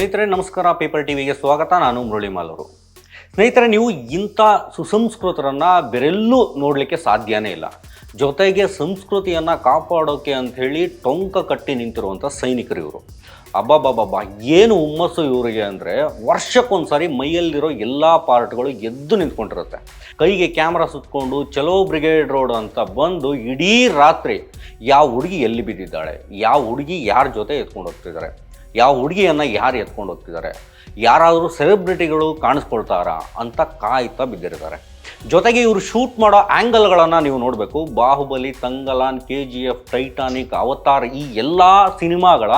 ಸ್ನೇಹಿತರೆ, ನಮಸ್ಕಾರ. ಪೇಪರ್ ಟಿವಿಗೆ ಸ್ವಾಗತ. ನಾನು ಮುರಳಿ ಮಾಲೂರು ಸ್ನೇಹಿತರೆ, ನೀವು ಇಂಥ ಸುಸಂಸ್ಕೃತರನ್ನ ಬೇರೆಲ್ಲೂ ನೋಡಲಿಕ್ಕೆ ಸಾಧ್ಯನೇ ಇಲ್ಲ. ಜೊತೆಗೆ ಸಂಸ್ಕೃತಿಯನ್ನು ಕಾಪಾಡೋಕೆ ಅಂಥೇಳಿ ಟೊಂಕ ಕಟ್ಟಿ ನಿಂತಿರುವಂಥ ಸೈನಿಕರು ಇವರು. ಅಬ್ಬಬ್ಬಬ್ಬಬ್ಬ, ಏನು ಹುಮ್ಮಸ್ಸು ಇವರಿಗೆ ಅಂದರೆ ವರ್ಷಕ್ಕೊಂದ್ಸರಿ ಮೈಯಲ್ಲಿರೋ ಎಲ್ಲ ಪಾರ್ಟ್ಗಳು ಎದ್ದು ನಿಂತ್ಕೊಂಡಿರುತ್ತೆ. ಕೈಗೆ ಕ್ಯಾಮ್ರಾ ಸುತ್ಕೊಂಡು, ಚಲೋ ಬ್ರಿಗೇಡ್ ರೋಡ್ ಅಂತ ಬಂದು ಇಡೀ ರಾತ್ರಿ ಯಾವ ಹುಡುಗಿ ಎಲ್ಲಿ ಬಿದ್ದಿದ್ದಾಳೆ, ಯಾವ ಹುಡುಗಿ ಯಾರ ಜೊತೆ ಎತ್ಕೊಂಡು ಹೋಗ್ತಿದ್ದಾರೆ. ಯಾವ ಹುಡುಗಿಯನ್ನು ಯಾರು ಎತ್ಕೊಂಡು ಹೋಗ್ತಿದ್ದಾರೆ? ಯಾರಾದರೂ ಸೆಲೆಬ್ರಿಟಿಗಳು ಕಾಣಿಸ್ಕೊಳ್ತಾರಾ ಅಂತ ಕಾಯ್ತಾ ಬಿದ್ದಿರ್ತಾರೆ. ಜೊತೆಗೆ ಇವರು ಶೂಟ್ ಮಾಡೋ ಆ್ಯಂಗಲ್ಗಳನ್ನು ನೀವು ನೋಡಬೇಕು. Baahubali Thangalaan K G F Titanic Avatar ಈ ಎಲ್ಲ ಸಿನಿಮಾಗಳ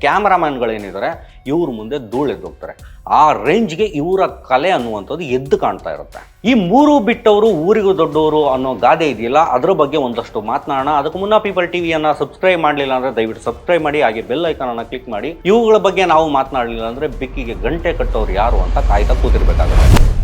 ಕ್ಯಾಮ್ರಾಮ್ಯಾನ್ಗಳೇನಿದ್ದಾರೆ ಇವ್ರ ಮುಂದೆ ಧೂಳೆದ್ದೋಗ್ತಾರೆ ಆ ರೇಂಜ್ಗೆ ಇವರ ಕಲೆ ಅನ್ನುವಂಥದ್ದು ಎದ್ದು ಕಾಣ್ತಾ ಇರುತ್ತೆ. ಈ ಮೂರು ಬಿಟ್ಟವರು ಊರಿಗೂ ದೊಡ್ಡವರು ಅನ್ನೋ ಗಾದೆ ಇದೆಯಲ್ಲ, ಅದರ ಬಗ್ಗೆ ಒಂದಷ್ಟು ಮಾತನಾಡೋಣ. ಅದಕ್ಕೆ ಮುನ್ನ ಪೀಪಲ್ ಟಿವಿಯನ್ನು ಸಬ್ಸ್ಕ್ರೈಬ್ ಮಾಡಲಿಲ್ಲ ಅಂದರೆ ದಯವಿಟ್ಟು ಸಬ್ಸ್ಕ್ರೈಬ್ ಮಾಡಿ, ಹಾಗೆ ಬೆಲ್ ಐಕಾನನ್ನು ಕ್ಲಿಕ್ ಮಾಡಿ. ಇವುಗಳ ಬಗ್ಗೆ ನಾವು ಮಾತನಾಡಲಿಲ್ಲ ಅಂದರೆ ಬಿಕ್ಕಿಗೆ ಗಂಟೆ ಕಟ್ಟೋರು ಯಾರು ಅಂತ ಕಾಯ್ತಾ ಕೂತಿರ್ಬೇಕಾಗುತ್ತೆ.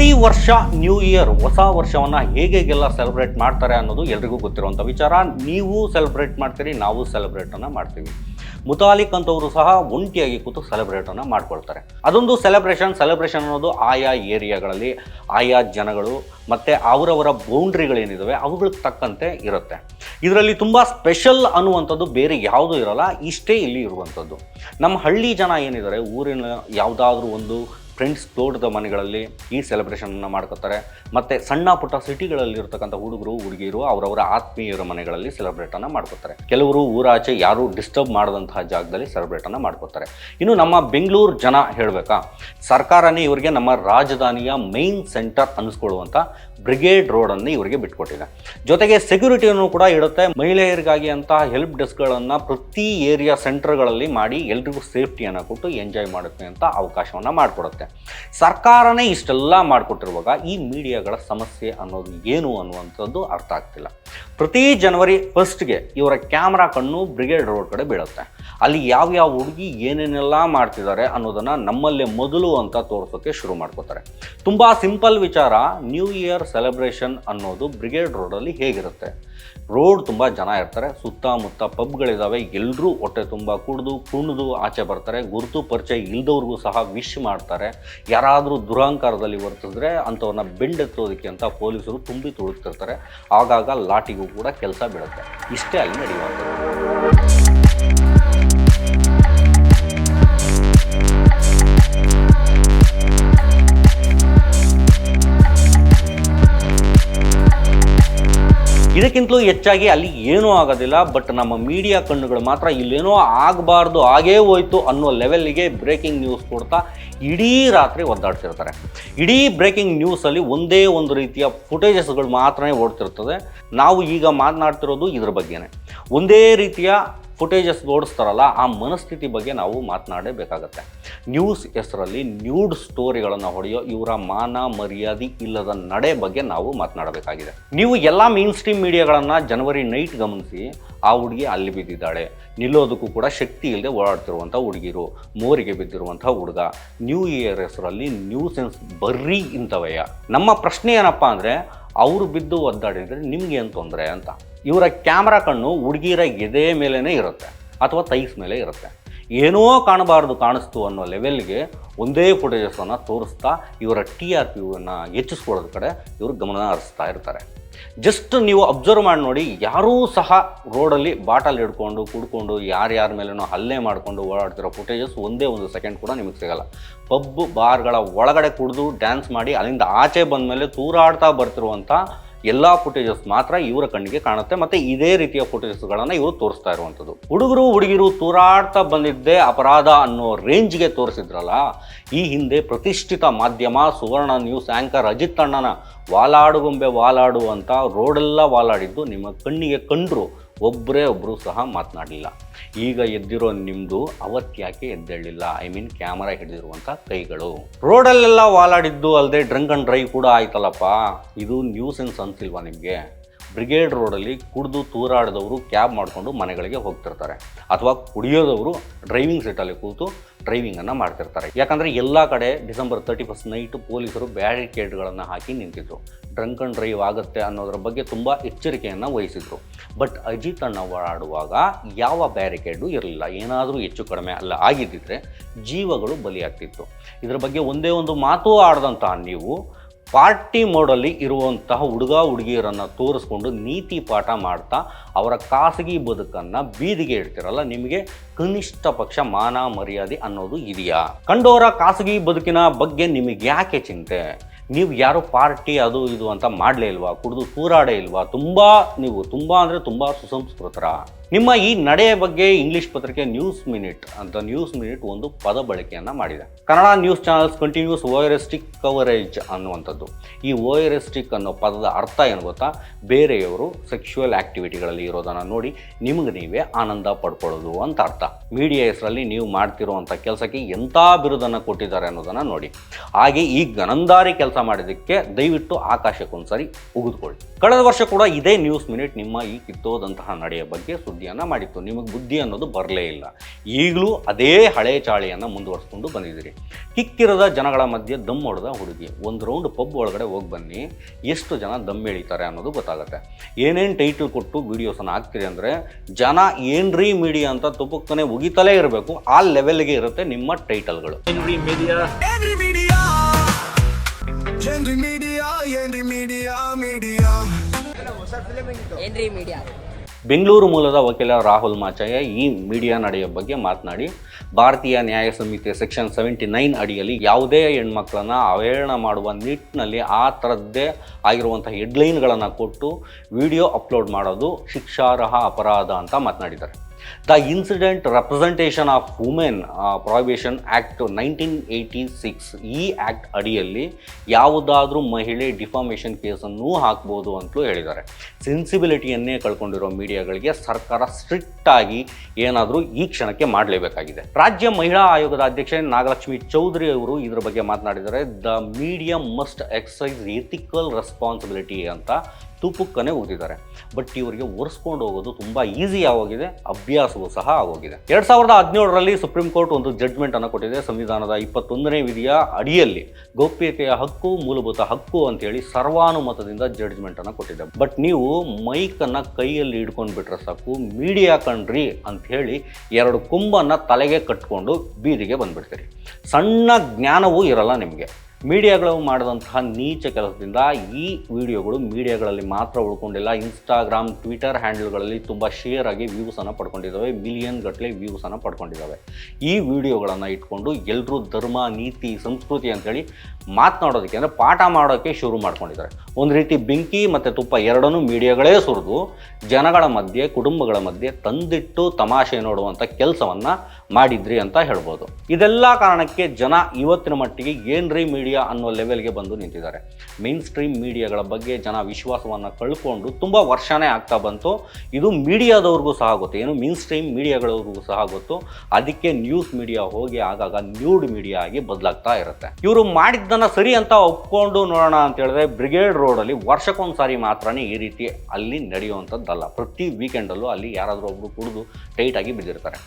ಪ್ರತಿ ವರ್ಷ ನ್ಯೂ ಇಯರ್ ಹೊಸ ವರ್ಷವನ್ನು ಹೇಗೆ ಹೇಗೆಲ್ಲ ಸೆಲೆಬ್ರೇಟ್ ಮಾಡ್ತಾರೆ ಅನ್ನೋದು ಎಲ್ರಿಗೂ ಗೊತ್ತಿರುವಂಥ ವಿಚಾರ. ನೀವು ಸೆಲೆಬ್ರೇಟ್ ಮಾಡ್ತೀರಿ, ನಾವು ಸೆಲೆಬ್ರೇಟನ್ನು ಮಾಡ್ತೀವಿ. ಮುತಾಲಿಕ್ ಅಂತವರು ಸಹ ಒಂಟಿಯಾಗಿ ಕೂತು ಸೆಲೆಬ್ರೇಟನ್ನು ಮಾಡ್ಕೊಳ್ತಾರೆ. ಅದೊಂದು ಸೆಲೆಬ್ರೇಷನ್ ಸೆಲೆಬ್ರೇಷನ್ ಅನ್ನೋದು ಆಯಾ ಏರಿಯಾಗಳಲ್ಲಿ, ಆಯಾ ಜನಗಳು ಮತ್ತು ಅವರವರ ಬೌಂಡ್ರಿಗಳೇನಿದ್ದಾವೆ ಅವುಗಳಿಗೆ ತಕ್ಕಂತೆ ಇರುತ್ತೆ. ಇದರಲ್ಲಿ ತುಂಬ ಸ್ಪೆಷಲ್ ಅನ್ನುವಂಥದ್ದು ಬೇರೆ ಯಾವುದೂ ಇರಲ್ಲ, ಇಷ್ಟೇ ಇಲ್ಲಿ ಇರುವಂಥದ್ದು. ನಮ್ಮ ಹಳ್ಳಿ ಜನ ಏನಿದ್ದಾರೆ, ಊರಿನ ಯಾವುದಾದ್ರೂ ಒಂದು ಫ್ರೆಂಡ್ಸ್ ತೋಟದ ಮನೆಗಳಲ್ಲಿ ಈ ಸೆಲೆಬ್ರೇಷನನ್ನು ಮಾಡ್ಕೋತಾರೆ. ಮತ್ತು ಸಣ್ಣ ಪುಟ್ಟ ಸಿಟಿಗಳಲ್ಲಿ ಇರತಕ್ಕಂತ ಹುಡುಗರು, ಹುಡುಗಿಯರು ಅವರವರ ಆತ್ಮೀಯರ ಮನೆಗಳಲ್ಲಿ ಸೆಲೆಬ್ರೇಟನ್ನು ಮಾಡ್ಕೋತಾರೆ. ಕೆಲವರು ಊರಾಚೆ ಯಾರು ಡಿಸ್ಟರ್ಬ್ ಮಾಡದಂತಹ ಜಾಗದಲ್ಲಿ ಸೆಲೆಬ್ರೇಟನ್ನು ಮಾಡ್ಕೋತಾರೆ. ಇನ್ನು ನಮ್ಮ ಬೆಂಗಳೂರು ಜನ ಹೇಳಬೇಕಾ, ಸರ್ಕಾರನೇ ಇವರಿಗೆ ನಮ್ಮ ರಾಜಧಾನಿಯ ಮೈನ್ ಸೆಂಟರ್ ಅನ್ನಿಸ್ಕೊಳ್ಳುವಂಥ ಬ್ರಿಗೇಡ್ ರೋಡನ್ನು ಇವರಿಗೆ ಬಿಟ್ಕೊಟ್ಟಿದೆ. ಜೊತೆಗೆ ಸೆಕ್ಯೂರಿಟಿಯನ್ನು ಕೂಡ ಇಡುತ್ತೆ. ಮಹಿಳೆಯರಿಗಾಗಿ ಅಂತ ಹೆಲ್ಪ್ ಡೆಸ್ಕ್ಗಳನ್ನು ಪ್ರತಿ ಏರಿಯಾ ಸೆಂಟರ್ಗಳಲ್ಲಿ ಮಾಡಿ ಎಲ್ರಿಗೂ ಸೇಫ್ಟಿಯನ್ನು ಕೊಟ್ಟು ಎಂಜಾಯ್ ಮಾಡುತ್ತೆ ಅಂತ ಅವಕಾಶವನ್ನು ಮಾಡಿಕೊಡುತ್ತೆ. ಸರ್ಕಾರನೇ ಇಷ್ಟೆಲ್ಲ ಮಾಡಿಕೊಟ್ಟಿರುವಾಗ ಈ ಮೀಡಿಯಾಗಳ ಸಮಸ್ಯೆ ಅನ್ನೋದು ಏನು ಅನ್ನುವಂಥದ್ದು ಅರ್ಥ ಆಗ್ತಿಲ್ಲ. ಪ್ರತಿ ಜನವರಿ ಫಸ್ಟ್ಗೆ ಇವರ ಕ್ಯಾಮ್ರಾ ಕಣ್ಣು ಬ್ರಿಗೇಡ್ ರೋಡ್ ಕಡೆ ಬೀಳುತ್ತೆ. ಅಲ್ಲಿ ಯಾವ್ಯಾವ ಹುಡುಗಿ ಏನೇನೆಲ್ಲ ಮಾಡ್ತಿದ್ದಾರೆ ಅನ್ನೋದನ್ನು ನಮ್ಮಲ್ಲೇ ಮೊದಲು ಅಂತ ತೋರಿಸೋಕ್ಕೆ ಶುರು ಮಾಡ್ಕೋತಾರೆ. ತುಂಬ ಸಿಂಪಲ್ ವಿಚಾರ ನ್ಯೂ ಇಯರ್ ಸೆಲೆಬ್ರೇಷನ್ ಅನ್ನೋದು ಬ್ರಿಗೇಡ್ ರೋಡಲ್ಲಿ ಹೇಗಿರುತ್ತೆ? ರೋಡ್ ತುಂಬ ಜನ ಇರ್ತಾರೆ, ಸುತ್ತಮುತ್ತ ಪಬ್ಗಳಿದ್ದಾವೆ ಎಲ್ಲರೂ ಹೊಟ್ಟೆ ತುಂಬ ಕುಡಿದು, ಕುಣಿದು ಆಚೆ ಬರ್ತಾರೆ, ಗುರುತು ಪರಿಚಯ ಇಲ್ದವ್ರಿಗೂ ಸಹ ವಿಶ್ ಮಾಡ್ತಾರೆ. ಯಾರಾದರೂ ದುರಹಂಕಾರದಲ್ಲಿ ವರ್ತಿಸಿದ್ರೆ ಅಂಥವ್ರನ್ನ ಬೆಂಡೆತ್ತೋದಕ್ಕೆ ಅಂತ ಪೊಲೀಸರು ತುಂಬಿ ತುಳುಕ್ತಿರ್ತಾರೆ. ಆಗಾಗ ಲಾಟಿಗೂ ಕೂಡ ಕೆಲಸ ಬೀಳುತ್ತೆ. ಇಷ್ಟೇ ಅಲ್ಲಿ ನಡೆಯುವಂಥದ್ದು. ಇದಕ್ಕಿಂತಲೂ ಹೆಚ್ಚಾಗಿ ಅಲ್ಲಿ ಏನೂ ಆಗೋದಿಲ್ಲ ಬಟ್ ನಮ್ಮ ಮೀಡಿಯಾ ಕಣ್ಣುಗಳು ಮಾತ್ರ ಇಲ್ಲೇನೋ ಆಗಬಾರ್ದು, ಆಗೇ ಹೋಯ್ತು ಅನ್ನೋ ಲೆವೆಲ್ಗೆ ಬ್ರೇಕಿಂಗ್ ನ್ಯೂಸ್ ಕೊಡ್ತಾ ಇಡೀ ರಾತ್ರಿ ಒದ್ದಾಡ್ತಿರ್ತಾರೆ. ಇಡೀ ಬ್ರೇಕಿಂಗ್ ನ್ಯೂಸಲ್ಲಿ ಒಂದೇ ಒಂದು ರೀತಿಯ ಫುಟೇಜಸ್ಗಳು ಮಾತ್ರ ಓಡ್ತಿರ್ತದೆ. ನಾವು ಈಗ ಮಾತನಾಡ್ತಿರೋದು ಇದ್ರ ಬಗ್ಗೆನೇ. ಒಂದೇ ರೀತಿಯ ಫುಟೇಜಸ್ ಓಡಿಸ್ತಾರಲ್ಲ ಆ ಮನಸ್ಥಿತಿ ಬಗ್ಗೆ ನಾವು ಮಾತನಾಡಬೇಕಾಗತ್ತೆ. ನ್ಯೂಸ್ ಹೆಸರಲ್ಲಿ ನ್ಯೂಡ್ ಸ್ಟೋರಿಗಳನ್ನು ಹೊಡೆಯೋ ಇವರ ಮಾನ ಮರ್ಯಾದೆ ಇಲ್ಲದ ನಡೆ ಬಗ್ಗೆ ನಾವು ಮಾತನಾಡಬೇಕಾಗಿದೆ. ನೀವು ಎಲ್ಲ ಮೇನ್ ಸ್ಟ್ರೀಮ್ ಮೀಡಿಯಾಗಳನ್ನು ಜನವರಿ ನೈಟ್ ಗಮನಿಸಿ, ಆ ಹುಡುಗಿ ಅಲ್ಲಿ ಬಿದ್ದಿದ್ದಾಳೆ. ನಿಲ್ಲೋದಕ್ಕೂ ಕೂಡ ಶಕ್ತಿ ಇಲ್ಲದೆ ಓಡಾಡ್ತಿರುವಂಥ ಹುಡುಗಿರು, ಮೋರಿಗೆ ಬಿದ್ದಿರುವಂಥ ಹುಡುಗ. ನ್ಯೂ ಇಯರ್ ಹೆಸರಲ್ಲಿ ನ್ಯೂ ಸೆನ್ಸ್ ಬರ್ರಿ ಇಂಥವಯ್ಯ. ನಮ್ಮ ಪ್ರಶ್ನೆ ಏನಪ್ಪ ಅಂದರೆ ಅವರು ಬಿದ್ದು ಒದ್ದಾಡಿದರೆ ನಿಮ್ಗೆ ಏನು ತೊಂದರೆ ಅಂತ. ಇವರ ಕ್ಯಾಮ್ರಾ ಕಣ್ಣು ಹುಡುಗಿರ ಎದೆ ಮೇಲೇ ಇರುತ್ತೆ, ಅಥವಾ ತೈಸ್ ಮೇಲೆ ಇರುತ್ತೆ. ಏನೋ ಕಾಣಬಾರ್ದು ಕಾಣಿಸ್ತು ಅನ್ನೋ ಲೆವೆಲ್ಗೆ ಒಂದೇ ಫುಟೇಜಸನ್ನು ತೋರಿಸ್ತಾ ಇವರ ಟಿ ಆರ್ ಪಿಯನ್ನು ಹೆಚ್ಚಿಸ್ಕೊಳ್ಳೋದ್ರ ಕಡೆ ಇವರು ಗಮನ ಹರಿಸ್ತಾ ಇರ್ತಾರೆ. ಜಸ್ಟ್ ನೀವು ಅಬ್ಸರ್ವ್ ಮಾಡಿ ನೋಡಿ, ಯಾರೂ ಸಹ ರೋಡಲ್ಲಿ ಬಾಟಲ್ ಹಿಡ್ಕೊಂಡು, ಕುಡ್ಕೊಂಡು, ಯಾರ್ಯಾರ ಮೇಲೂ ಹಲ್ಲೆ ಮಾಡಿಕೊಂಡು ಓಡಾಡ್ತಿರೋ ಫುಟೇಜಸ್ ಒಂದೇ ಒಂದು ಸೆಕೆಂಡ್ ಕೂಡ ನಿಮಗೆ ಸಿಗಲ್ಲ. ಪಬ್ ಬಾರ್ಗಳ ಒಳಗಡೆ ಕುಡಿದು ಡ್ಯಾನ್ಸ್ ಮಾಡಿ ಅಲ್ಲಿಂದ ಆಚೆ ಬಂದ ಮೇಲೆ ತೂರಾಡ್ತಾ ಬರ್ತಿರುವಂಥ ಎಲ್ಲ ಫುಟೇಜಸ್ ಮಾತ್ರ ಇವರ ಕಣ್ಣಿಗೆ ಕಾಣುತ್ತೆ. ಮತ್ತೆ ಇದೇ ರೀತಿಯ ಫುಟೇಜಸ್ಗಳನ್ನು ಇವರು ತೋರಿಸ್ತಾ ಇರುವಂಥದ್ದು. ಹುಡುಗರು, ಹುಡುಗಿರು ತೂರಾಡ್ತಾ ಬಂದಿದ್ದೇ ಅಪರಾಧ ಅನ್ನೋ ರೇಂಜ್ಗೆ ತೋರಿಸಿದ್ರಲ್ಲ, ಈ ಹಿಂದೆ ಪ್ರತಿಷ್ಠಿತ ಮಾಧ್ಯಮ, ಸುವರ್ಣ ನ್ಯೂಸ್ ಆ್ಯಂಕರ್ ಅಜಿತ್ ಅಣ್ಣನ ವಾಲಾಡುಗೊಂಬೆ ವಾಲಾಡು ಅಂತ ರೋಡೆಲ್ಲ ವಾಲಾಡಿದ್ದು ನಿಮ್ಮ ಕಣ್ಣಿಗೆ ಕಂಡ್ರು ಒಬ್ಬರೇ ಒಬ್ಬರು ಸಹ ಮಾತನಾಡಲಿಲ್ಲ. ಈಗ ಎದ್ದಿರೋ ನಿಮ್ಮದು ಅವತ್ತ್ಯಾಕೆ ಎದ್ದೇಳಲಿಲ್ಲ? ಐ ಮೀನ್ ಕ್ಯಾಮರಾ ಹಿಡಿದಿರುವಂಥ ಕೈಗಳು. ರೋಡಲ್ಲೆಲ್ಲ ವಾಲಾಡಿದ್ದು ಅಲ್ಲದೆ ಡ್ರಂಕ್ ಅಂಡ್ ಡ್ರೈವ್ ಕೂಡ ಆಯ್ತಲ್ಲಪ್ಪ? ಇದು ನ್ಯೂಸೆನ್ಸ್ ಅನ್ಸಿಲ್ವಾ ನಿಮಗೆ? ಬ್ರಿಗೇಡ್ ರೋಡಲ್ಲಿ ಕುಡಿದು ತೂರಾಡಿದವರು ಕ್ಯಾಬ್ ಮಾಡಿಕೊಂಡು ಮನೆಗಳಿಗೆ ಹೋಗ್ತಿರ್ತಾರೆ. ಅಥವಾ ಕುಡಿಯೋದವರು ಡ್ರೈವಿಂಗ್ ಸೀಟಲ್ಲಿ ಕೂತು ಡ್ರೈವಿಂಗನ್ನು ಮಾಡ್ತಿರ್ತಾರೆ. ಯಾಕಂದರೆ ಎಲ್ಲ ಕಡೆ ಡಿಸೆಂಬರ್ ತರ್ಟಿ ಫಸ್ಟ್ ನೈಟು ಪೊಲೀಸರು ಬ್ಯಾರಿಕೇಡ್ಗಳನ್ನು ಹಾಕಿ ನಿಂತಿದ್ರು. ಡ್ರಂಕ್ ಅಂಡ್ ಡ್ರೈವ್ ಆಗುತ್ತೆ ಅನ್ನೋದ್ರ ಬಗ್ಗೆ ತುಂಬ ಎಚ್ಚರಿಕೆಯನ್ನು ವಹಿಸಿದ್ರು. ಬಟ್ ಅಜಿತ್ ಅಣ್ಣ ಓಡಾಡುವಾಗ ಯಾವ ಬ್ಯಾರಿಕೇಡು ಇರಲಿಲ್ಲ. ಏನಾದರೂ ಹೆಚ್ಚು ಕಡಿಮೆ ಅಲ್ಲ. ಆಗಿದ್ದಿದ್ರೆ ಜೀವಗಳು ಬಲಿಯಾಗ್ತಿತ್ತು. ಇದರ ಬಗ್ಗೆ ಒಂದೇ ಒಂದು ಮಾತು ಆಡದಂತಹ ನೀವು ಪಾರ್ಟಿ ಮೋಡಲ್ಲಿ ಇರುವಂತಹ ಹುಡುಗ ಹುಡುಗಿಯರನ್ನು ತೋರಿಸ್ಕೊಂಡು ನೀತಿ ಪಾಠ ಮಾಡ್ತಾ ಅವರ ಖಾಸಗಿ ಬದುಕನ್ನು ಬೀದಿಗೆ ಇಡ್ತಿರಲ್ಲ ನಿಮಗೆ ಕನಿಷ್ಠ ಪಕ್ಷ ಮಾನ ಮರ್ಯಾದೆ ಅನ್ನೋದು ಇದೆಯಾ? ಕಂಡೋರ ಖಾಸಗಿ ಬದುಕಿನ ಬಗ್ಗೆ ನಿಮಗೆ ಯಾಕೆ ಚಿಂತೆ? ನೀವು ಯಾರು ಪಾರ್ಟಿ ಅದು ಇದು ಅಂತ ಮಾಡಲೇ ಇಲ್ವಾ? ಕುಡಿದು ತೂರಾಡೇ ಇಲ್ವಾ? ತುಂಬ ನೀವು ತುಂಬ ಅಂದರೆ ತುಂಬ ಸುಸಂಸ್ಕೃತರ. ನಿಮ್ಮ ಈ ನಡೆಯ ಬಗ್ಗೆ ಇಂಗ್ಲಿಷ್ ಪತ್ರಿಕೆ ನ್ಯೂಸ್ ಮಿನಿಟ್ ಅಂತ ನ್ಯೂಸ್ ಮಿನಿಟ್ ಒಂದು ಪದ ಬಳಕೆಯನ್ನು ಮಾಡಿದೆ. Kannada news channels continuous voyeuristic coverage ಅನ್ನುವಂಥದ್ದು. ಈ ಓಯರೆಸ್ಟಿಕ್ ಅನ್ನೋ ಪದದ ಅರ್ಥ ಏನು ಗೊತ್ತಾ? ಬೇರೆಯವರು ಸೆಕ್ಷುವಲ್ ಆಕ್ಟಿವಿಟಿಗಳಲ್ಲಿ ಇರೋದನ್ನು ನೋಡಿ ನಿಮಗೆ ನೀವೇ ಆನಂದ ಪಡ್ಕೊಳ್ಳೋದು ಅಂತ ಅರ್ಥ. ಮೀಡಿಯಾ ಹೆಸರಲ್ಲಿ ನೀವು ಮಾಡ್ತಿರುವಂಥ ಕೆಲಸಕ್ಕೆ ಎಂಥ ಬಿರುದನ್ನು ಕೊಟ್ಟಿದ್ದಾರೆ ಅನ್ನೋದನ್ನು ನೋಡಿ. ಹಾಗೆ ಈ ಗನಂದಾರಿ ಕೆಲಸ ಮಾಡಿದ್ದಕ್ಕೆ ದಯವಿಟ್ಟು ಆಕಾಶಕ್ಕೊಂದ್ಸರಿ ಉಗಿದುಕೊಳ್ಳಿ. ಕಳೆದ ವರ್ಷ ಕೂಡ ಇದೇ ನ್ಯೂಸ್ ಮಿನಿಟ್ ನಿಮ್ಮ ಈ ಕಿತ್ತೋದಂತಹ ನಡೆಯ ಬಗ್ಗೆ ಸುದ್ದಿಯನ್ನು ಮಾಡಿತ್ತು. ನಿಮಗೆ ಬುದ್ಧಿ ಅನ್ನೋದು ಬರಲೇ ಇಲ್ಲ. ಈಗಲೂ ಅದೇ ಹಳೆ ಚಾಳಿಯನ್ನು ಮುಂದುವರಿಸ್ಕೊಂಡು ಬಂದಿದ್ದೀರಿ. ಕಿಕ್ಕಿರದ ಜನಗಳ ಮಧ್ಯೆ ದಮ್ ಹೊಡೆದ ಹುಡುಗಿ. ಒಂದು ರೌಂಡ್ ಪಬ್ ಒಳಗಡೆ ಹೋಗಿ ಬನ್ನಿ. ಎಷ್ಟು ಜನ ದಮ್ ಎಳಿತಾರೆ ಅನ್ನೋದು ಗೊತ್ತಾಗುತ್ತೆ. ಏನೇನು ಟೈಟಲ್ ಕೊಟ್ಟು ವೀಡಿಯೋಸನ್ನು ಹಾಕ್ತೀರಿ ಅಂದರೆ ಜನ ಏನ್ರಿ ಮೀಡಿಯಾ ಅಂತ ತುಪ್ಪಕ್ಕನೆ ಉಗಿತಲೇ ಇರಬೇಕು. ಆ ಲೆವೆಲ್ಗೆ ಇರುತ್ತೆ ನಿಮ್ಮ ಟೈಟಲ್ಗಳು Henry ಮೀಡಿಯಾ ಏನ್ರಿ media media Media, Henry Media, Media. ಏನ್ರಿ ಮೀಡಿಯಾ ಬೆಂಗಳೂರು ಮೂಲದ ವಕೀಲ ರಾಹುಲ್ ಮಾಚಯ್ಯ ಈ ಮೀಡಿಯಾ ನಡೆಯ ಬಗ್ಗೆ ಮಾತನಾಡಿ ಭಾರತೀಯ ನ್ಯಾಯ ಸಮಿತಿಯ ಸೆಕ್ಷನ್ ಸೆವೆಂಟಿ ನೈನ್ ಅಡಿಯಲ್ಲಿ ಯಾವುದೇ ಹೆಣ್ಮಕ್ಳನ್ನು ಅವಹೇಳನ ಮಾಡುವ ನಿಟ್ಟಿನಲ್ಲಿ ಆ ಥರದ್ದೇ ಆಗಿರುವಂಥ ಹೆಡ್ಲೈನ್ಗಳನ್ನು ಕೊಟ್ಟು ವಿಡಿಯೋ ಅಪ್ಲೋಡ್ ಮಾಡೋದು ಶಿಕ್ಷಾರ್ಹ ಅಪರಾಧ ಅಂತ ಮಾತನಾಡಿದ್ದಾರೆ the incident representation of women prohibition act nineteen eighty six ಈ ಆ್ಯಕ್ಟ್ ಅಡಿಯಲ್ಲಿ ಯಾವುದಾದ್ರೂ ಮಹಿಳೆ ಡಿಫಾಮೇಷನ್ ಕೇಸನ್ನು ಹಾಕ್ಬೋದು ಅಂತಲೂ ಹೇಳಿದ್ದಾರೆ. ಸೆನ್ಸಿಬಿಲಿಟಿಯನ್ನೇ ಕಳ್ಕೊಂಡಿರೋ ಮೀಡಿಯಾಗಳಿಗೆ ಸರ್ಕಾರ ಸ್ಟ್ರಿಕ್ಟ್ ಆಗಿ ಏನಾದರೂ ಈ ಕ್ಷಣಕ್ಕೆ ಮಾಡಲೇಬೇಕಾಗಿದೆ. ರಾಜ್ಯ ಮಹಿಳಾ ಆಯೋಗದ ಅಧ್ಯಕ್ಷೆ ನಾಗಲಕ್ಷ್ಮಿ ಚೌಧರಿ ಅವರು ಇದರ ಬಗ್ಗೆ ಮಾತನಾಡಿದರೆ the media must exercise ethical responsibility ಅಂತ ತುಪ್ಪಕ್ಕನೆ ಓದಿದ್ದಾರೆ. ಬಟ್ ಇವರಿಗೆ ಒರೆಸ್ಕೊಂಡು ಹೋಗೋದು ತುಂಬ ಈಸಿ ಆಗೋಗಿದೆ, ಅಭ್ಯಾಸವೂ ಸಹ ಆಗೋಗಿದೆ. ಎರಡು ಸಾವಿರದ ಹದಿನೇಳರಲ್ಲಿ ಸುಪ್ರೀಂ ಕೋರ್ಟ್ ಒಂದು ಜಡ್ಜ್ಮೆಂಟ್ ಅನ್ನು ಕೊಟ್ಟಿದೆ, ಸಂವಿಧಾನದ ಇಪ್ಪತ್ತೊಂದನೇ ವಿಧಿಯ ಅಡಿಯಲ್ಲಿ. ಗೌಪ್ಯತೆಯ ಹಕ್ಕು, ಮೂಲಭೂತ ಹಕ್ಕು ಅಂತೇಳಿ ಸರ್ವಾನುಮತದಿಂದ ಜಡ್ಜ್ಮೆಂಟ್ ಅನ್ನು ಕೊಟ್ಟಿದೆ. ಬಟ್ ನೀವು ಮೈಕನ್ನು ಕೈಯಲ್ಲಿ ಹಿಡ್ಕೊಂಡು ಬಿಟ್ರೆ ಸಾಕು ಮೀಡಿಯಾ ಕಣ್ರಿ ಅಂತ ಹೇಳಿ ಎರಡು ಕೊಂಬನ್ನು ತಲೆಗೆ ಕಟ್ಕೊಂಡು ಬೀದಿಗೆ ಬಂದ್ಬಿಡ್ತೀರಿ. ಸಣ್ಣ ಜ್ಞಾನವೂ ಇರಲ್ಲ ನಿಮಗೆ. ಮೀಡಿಯಾಗಳು ಮಾಡಿದಂತಹ ನೀಚ ಕೆಲಸದಿಂದ ಈ ವಿಡಿಯೋಗಳು ಮೀಡಿಯಾಗಳಲ್ಲಿ ಮಾತ್ರ ಉಳ್ಕೊಂಡಿಲ್ಲ. ಇನ್ಸ್ಟಾಗ್ರಾಮ್ ಟ್ವಿಟರ್ ಹ್ಯಾಂಡಲ್ಗಳಲ್ಲಿ ತುಂಬ ಶೇರ್ ಆಗಿ ವ್ಯೂಸನ್ನು ಪಡ್ಕೊಂಡಿದ್ದಾವೆ ಮಿಲಿಯನ್ ಗಟ್ಟಲೆ ವ್ಯೂಸನ್ನು ಪಡ್ಕೊಂಡಿದ್ದಾವೆ ಈ ವಿಡಿಯೋಗಳನ್ನು ಇಟ್ಕೊಂಡು ಎಲ್ಲರೂ ಧರ್ಮ, ನೀತಿ, ಸಂಸ್ಕೃತಿ ಅಂತೇಳಿ ಮಾತನಾಡೋದಕ್ಕೆ ಅಂದರೆ ಪಾಠ ಮಾಡೋಕ್ಕೆ ಶುರು ಮಾಡ್ಕೊಂಡಿದ್ದಾರೆ. ಒಂದು ರೀತಿ ಬೆಂಕಿ ಮತ್ತು ತುಪ್ಪ ಎರಡನ್ನೂ ಮೀಡಿಯಾಗಳೇ ಸುರಿದು ಜನಗಳ ಮಧ್ಯೆ, ಕುಟುಂಬಗಳ ಮಧ್ಯೆ ತಂದಿಟ್ಟು ತಮಾಷೆ ನೋಡುವಂಥ ಕೆಲಸವನ್ನು ಮಾಡಿದ್ರಿ ಅಂತ ಹೇಳ್ಬೋದು. ಇದೆಲ್ಲ ಕಾರಣಕ್ಕೆ ಜನ ಇವತ್ತಿನ ಮಟ್ಟಿಗೆ ಏನ್ರಿ ಮೀಡಿಯಾ ಅನ್ನೋ ಲೆವೆಲ್ಗೆ ಬಂದು ನಿಂತಿದ್ದಾರೆ. ಮೇನ್ ಸ್ಟ್ರೀಮ್ ಮೀಡಿಯಾಗಳ ಬಗ್ಗೆ ಜನ ವಿಶ್ವಾಸವನ್ನು ಕಳ್ಕೊಂಡು ತುಂಬ ವರ್ಷನೇ ಆಗ್ತಾ ಬಂತು. ಇದು ಮೀಡಿಯಾದವ್ರಿಗೂ ಸಹ ಗೊತ್ತು, ಏನು ಮೇನ್ ಸ್ಟ್ರೀಮ್ ಮೀಡಿಯಾಗಳವ್ರಿಗೂ ಸಹ ಗೊತ್ತು. ಅದಕ್ಕೆ ನ್ಯೂಸ್ ಮೀಡಿಯಾ ಹೋಗಿ ಆಗಾಗ ನ್ಯೂಡ್ ಮೀಡಿಯಾ ಆಗಿ ಬದಲಾಗ್ತಾ ಇರುತ್ತೆ. ಇವರು ಮಾಡಿದ್ದನ್ನು ಸರಿ ಅಂತ ಒಪ್ಕೊಂಡು ನೋಡೋಣ ಅಂತ ಹೇಳಿದ್ರೆ ಬ್ರಿಗೇಡ್ ರೋಡಲ್ಲಿ ವರ್ಷಕ್ಕೊಂದು ಸಾರಿ ಮಾತ್ರನೇ ಈ ರೀತಿ ಅಲ್ಲಿ ನಡೆಯುವಂಥದ್ದಲ್ಲ. ಪ್ರತಿ ವೀಕೆಂಡಲ್ಲೂ ಅಲ್ಲಿ ಯಾರಾದರೂ ಒಬ್ಬರು ಕುಡಿದು ಟೈಟಾಗಿ ಬಿದ್ದಿರ್ತಾರೆ.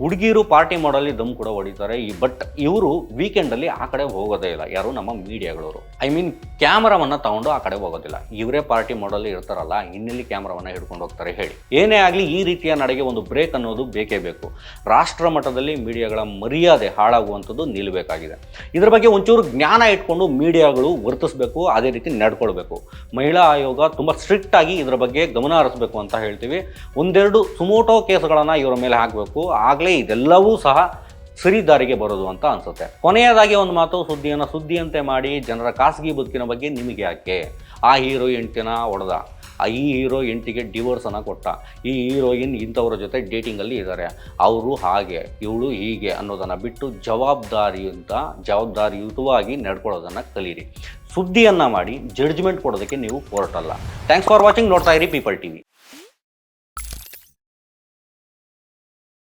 ಹುಡುಗಿರು ಪಾರ್ಟಿ ಮಾಡಲ್ಲಿ ದಮ್ ಕೂಡ ಹೊಡಿತಾರೆ. ಈ ಬಟ್ ಇವರು ವೀಕೆಂಡಲ್ಲಿ ಆ ಕಡೆ ಹೋಗೋದೇ ಇಲ್ಲ. ಯಾರು ನಮ್ಮ ಮೀಡಿಯಾಗಳವರು. ಐ ಮೀನ್ ಕ್ಯಾಮ್ರಾವನ್ನು ತಗೊಂಡು ಆ ಕಡೆ ಹೋಗೋದಿಲ್ಲ. ಇವರೇ ಪಾರ್ಟಿ ಮಾಡಲ್ಲಿ ಇರ್ತಾರಲ್ಲ, ಇನ್ನೆಲ್ಲಿ ಕ್ಯಾಮ್ರಾವನ್ನು ಹಿಡ್ಕೊಂಡು ಹೋಗ್ತಾರೆ ಹೇಳಿ. ಏನೇ ಆಗಲಿ, ಈ ರೀತಿಯ ನಡೆಗೆ ಒಂದು ಬ್ರೇಕ್ ಅನ್ನೋದು ಬೇಕೇ ಬೇಕು. ರಾಷ್ಟ್ರ ಮಟ್ಟದಲ್ಲಿ ಮೀಡಿಯಾಗಳ ಮರ್ಯಾದೆ ಹಾಳಾಗುವಂಥದ್ದು ನಿಲ್ಲಬೇಕಾಗಿದೆ. ಇದ್ರ ಬಗ್ಗೆ ಒಂಚೂರು ಜ್ಞಾನ ಇಟ್ಕೊಂಡು ಮೀಡಿಯಾಗಳು ವರ್ತಿಸಬೇಕು, ಅದೇ ರೀತಿ ನಡ್ಕೊಳ್ಬೇಕು. ಮಹಿಳಾ ಆಯೋಗ ತುಂಬ ಸ್ಟ್ರಿಕ್ಟ್ ಆಗಿ ಇದರ ಬಗ್ಗೆ ಗಮನ ಹರಿಸಬೇಕು ಅಂತ ಹೇಳ್ತೀವಿ. ಒಂದೆರಡು ಸುಮೋಟೋ ಕೇಸ್ಗಳನ್ನು ಇವರ ಮೇಲೆ ಹಾಕಬೇಕು. ಆಗಲೇ ಇದೆಲ್ಲವೂ ಸಹ ಸರಿದಾರಿಗೆ ಬರೋದು ಅಂತ ಅನ್ಸುತ್ತೆ. ಕೊನೆಯದಾಗಿ ಒಂದು ಮಾತು, ಸುದ್ದಿಯನ್ನು ಸುದ್ದಿಯಂತೆ ಮಾಡಿ ಜನರ ಖಾಸಗಿ ಬದುಕಿನ ಬಗ್ಗೆ ನಿಮಗೆ ಯಾಕೆ? ಆ ಹೀರೋ ಎಂಟಿನ ಹೊಡೆದ. ಆ ಈ ಹೀರೋ ಎಂಟಿಗೆ ಡಿವೋರ್ಸನ್ನು ಕೊಟ್ಟ. ಈ ಹೀರೋಯಿನ್ ಇಂಥವ್ರ ಜೊತೆ ಡೇಟಿಂಗಲ್ಲಿ ಇದ್ದಾರೆ ಅವರು ಹಾಗೆ, ಇವಳು ಹೀಗೆ ಅನ್ನೋದನ್ನು ಬಿಟ್ಟು ಜವಾಬ್ದಾರಿಯುತ ಜವಾಬ್ದಾರಿಯುತವಾಗಿ ನಡ್ಕೊಳ್ಳೋದನ್ನು ಕಲೀರಿ. ಸುದ್ದಿಯನ್ನು ಮಾಡಿ ಜಡ್ಜ್ಮೆಂಟ್ ಕೊಡೋದಕ್ಕೆ ನೀವು ಹೊರಟಲ್ಲ. ಥ್ಯಾಂಕ್ಸ್ ಫಾರ್ ವಾಚಿಂಗ್ ನೋಡ್ತಾ ಇರಿ ಪೀಪಲ್ ಟಿವಿ